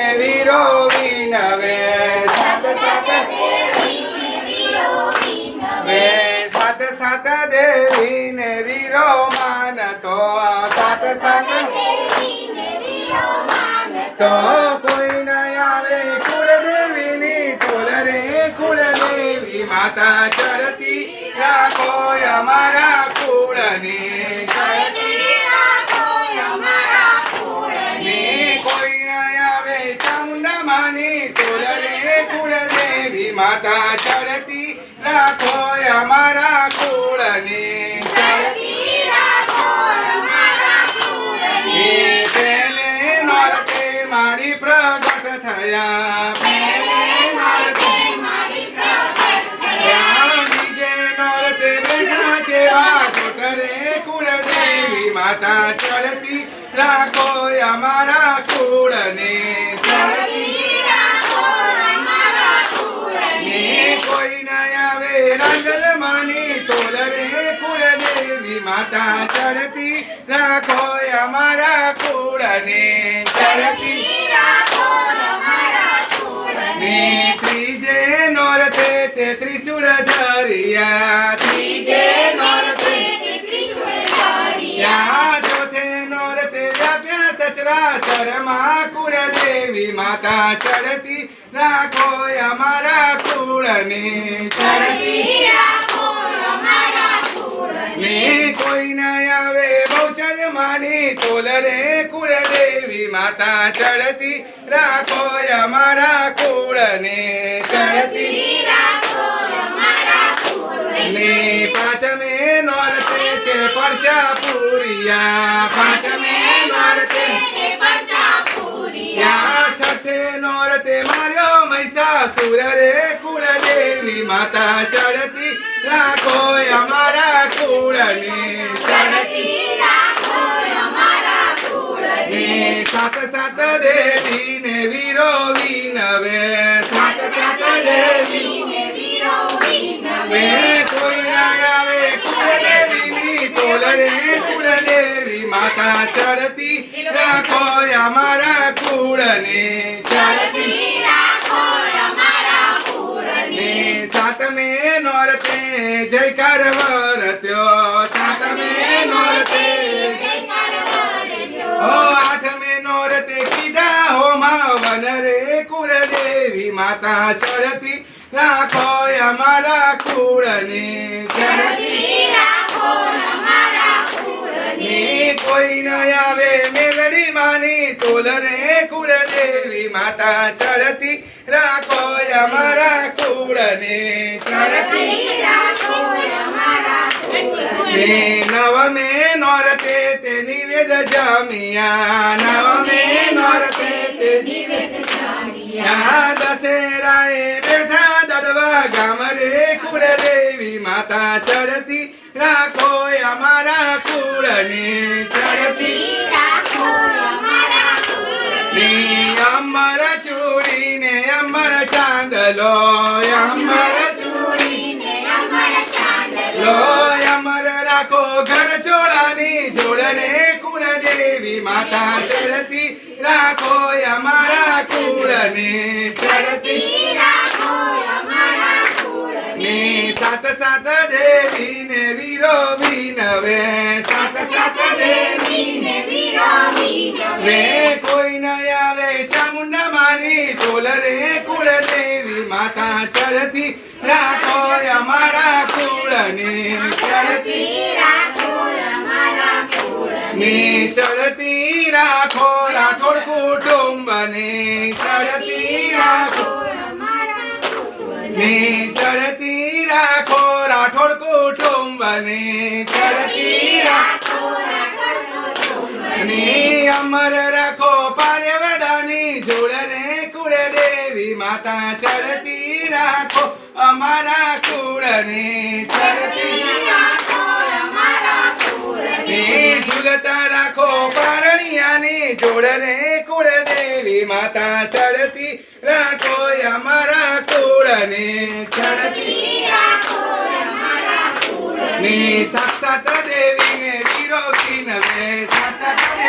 ને વીરો વિનવે સાત સાત વે સાત સાત દેવી ને વીરો માનતો સાત સાત તો કોઈ ન આવે કુળદેવીની તોલ રે, કુળદેવી માતા ચડતી રાખો અમારા કુળને. માતા ચડતી રાખો અમારા કુળને. મારી પ્રગટ થયા. માતા ચડતી રાખો અમારા કુળને. રંગલ માની તોલ રે કુળદેવી માતા ચડતી રાખો અમારા કુળને ચડતી ને ત્રીજે નોરતે તે ત્રિશુળ ધરિયા ત્રીજે નોરતે યા ચોથે નોરતે વ્યાપ્યા સચરાચરમાં કુળદેવી માતા ચડતી રાખો અમારા કુળને. ચડતી ને કોઈ ના આવે બહુચર માની તોલ રે કુળદેવી માતા. ચડતી રાખો અમારા કુળને. ચડતી ને પાંચમે નોરતે તે પરચા પૂરિયા. પાંચમે નોરતે મહિષાસુર રે કુળદેવી માતા ચડતી રાખો અમારા કુળને. ચડતી ને સાત સાત દેવી ને વીરો વિનવે સાત સાત દેવી વે કોઈ ના આવે ની તોલ રે. કુળદેવી માતા ચડતી રાખો અમારા કુળને. વરત્યો સાતમે નોરતે. ઓ આઠમે નોરતે કીધા હો માવન રે કુળદેવી માતા ચડતી રાખો અમારા કુળને. ચડતી કોઈ ન આવે મેલડી માની તોલ રે કુળદેવી માતા ચડતી રાખો અમારા કુળને. ચડતી ને નવમે નોરતે તે નિવેદ જમિયા. નવમે નોરતે તે નિવેદ જમિયા. દશેરાએ બેઠા દડવા ગામ રે કુળદેવી માતા ચડતી રાખો અમારા કુળને ચડતી. ને અમર ચૂડીને અમર ચાંદલો કુળદેવી માતા ચડતી રાખો અમારા કુળને. ચડતી ને સાત સાત દેવી ને વીરો વિનવે સાત સાત દેવી ને કોઈ ન આવે ચામુંડા માની ચોલ રે કુળદેવી માતા. ચડતી રાખો અમારા કુળને. ચડતી ને ચડતી ને ચડતી રાખો રાઠોડ કુટુંબને. ચડતી રાખો ની અમર રાખો પારેવડાની જોડ રે કુળદેવી માતા. ચડતી રાખો અમારા કુળને. ચડતી ને ઝુલતા રાખો કણિયાની જોડને કુળ દેવી માતા ચડતી રાખો અમારા કુળને ચડતી ને સાક્ષાત દેવીને વિરોધી નવે સાક્ષાત